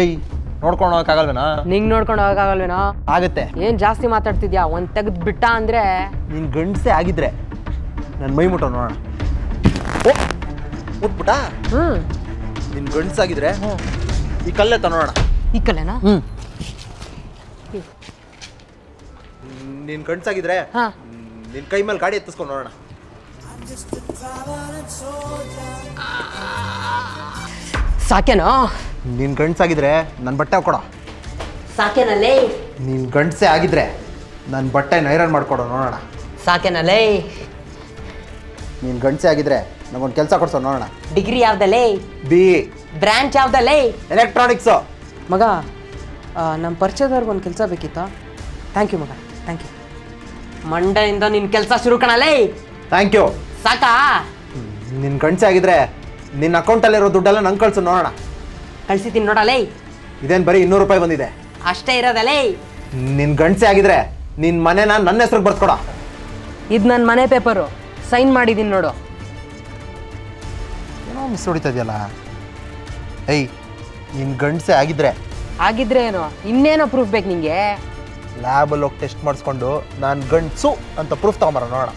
ಏಯ್ ನೋಡ್ಕೊಂಡು ಹೋಗಕ್ಕಾಗಲ್ವೇನಾ ನಿಂಗೆ ನೋಡ್ಕೊಂಡು ಹೋಗಕ್ಕಾಗಲ್ವೇನೋ ಆಗುತ್ತೆ. ಏನ್ ಜಾಸ್ತಿ ಮಾತಾಡ್ತಿದ್ಯಾ? ಒಂದು ತೆಗೆದು ಬಿಟ್ಟ ಅಂದ್ರೆ? ನೀನು ಗಂಡಸೆ ಆಗಿದ್ರೆ ನನ್ನ ಮೈ ಮುಟ್ಟ ನೋಡೋಣ. ಓ ಮುಟ್ಬಿಟ್ಟ? ಹ್ಞೂ ನಿನ್ನ ಗಂಡಸಾಗಿದ್ರೆ ಈ ಕಲ್ಲೇ ನೋಡೋಣ. ಈ ಕಲೆನಾ ಹ್ಞೂ ನಿನ್ನ ಗಂಡಸಾಗಿದ್ರೆ ಹಾಂ. ನಿನ್ನ ಕೈ ಮೇಲೆ ಗಾಡಿ ಎತ್ತಿಸ್ಕೊಂಡು ನೋಡೋಣ. ಸಾಕೇನೋ ನಿನ್ನ ಗಂಡಸಾಗಿದ್ರೆ ನನ್ನ ಬಟ್ಟೆ ಹಾಕೊಡ. ಸಾಕೇನಲ್ಲೇ? ನಿನ್ನ ಗಂಡ್ಸೆ ಆಗಿದ್ರೆ ನನ್ನ ಬಟ್ಟೆ ನೈರನ್ ಮಾಡ್ಕೊಡ ನೋಡೋಣ. ಸಾಕೇನಲ್ಲೇ? ನೀನು ಗಂಡ್ಸೆ ಆಗಿದ್ರೆ ನಗೊಂದು ಕೆಲಸ ಕೊಡ್ಸೋ ನೋಡೋಣ. ಡಿಗ್ರಿ ಯಾವ್ದಲ್ಲೇ? ಬಿ. ಬ್ರಾಂಚ್ ಯಾವ್ದಲ್ಲೇ? ಎಲೆಕ್ಟ್ರಾನಿಕ್ಸು. ಮಗ ನಮ್ಮ ಪರಿಚಯದವ್ರಿಗೆ ಒಂದು ಕೆಲಸ ಬೇಕಿತ್ತಾ? ಥ್ಯಾಂಕ್ ಯು ಮಗ ಥ್ಯಾಂಕ್ ಯು ಮಂಡೆಯಿಂದ ನಿನ್ನ ಕೆಲಸ ಶುರು ಕಣಲೇ ಥ್ಯಾಂಕ್ ಯು ಸಾಕಾ? ನಿನ್ನ ಗಂಡ್ಸೆ ಆಗಿದ್ರೆ ನಿನ್ನ ಅಕೌಂಟಲ್ಲಿರೋ ದುಡ್ಡೆಲ್ಲ ನಂಗೆ ಕಳ್ಸು ನೋಡೋಣ. ಕಳ್ಸಿದ್ದೀನಿ ನೋಡಲೇ ಇದೇನು ಬರೀ ಇನ್ನೂರು ರೂಪಾಯಿ ಬಂದಿದೆ. ಅಷ್ಟೇ ಇರೋದಲ್ಲೇ ನಿನ್ನ ಗಂಡಸೆ ಆಗಿದ್ರೆ ನಿನ್ನ ಮನೆನ ನನ್ನ ಹೆಸ್ರಿಗೆ ಬರ್ಸ್ಕೊಡ ಇದು ನನ್ನ ಮನೆ ಪೇಪರು. ಸೈನ್ ಮಾಡಿದ್ದೀನಿ ನೋಡು. ಏನೋ ಮಿಸ್ ಹೊಡಿತಾ ಇದೆಯಲ್ಲ? ಏಯ್ ನಿನ್ನ ಗಂಡಸೆ ಆಗಿದ್ರೆ. ಆಗಿದ್ರೆ ಏನು? ಇನ್ನೇನೋ ಪ್ರೂಫ್ ಬೇಕು ನಿಂಗೆ? ಲ್ಯಾಬಲ್ಲಿ ಹೋಗಿ ಟೆಸ್ಟ್ ಮಾಡಿಸ್ಕೊಂಡು ನಾನು ಗಂಡಸು ಅಂತ ಪ್ರೂಫ್ ತಗೊಂಬರ ನೋಡೋಣ.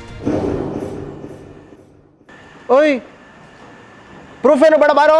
ಓಯ್ ಪ್ರೂಫ್ ಏನು ಬೇಡ ಬಾರೋ.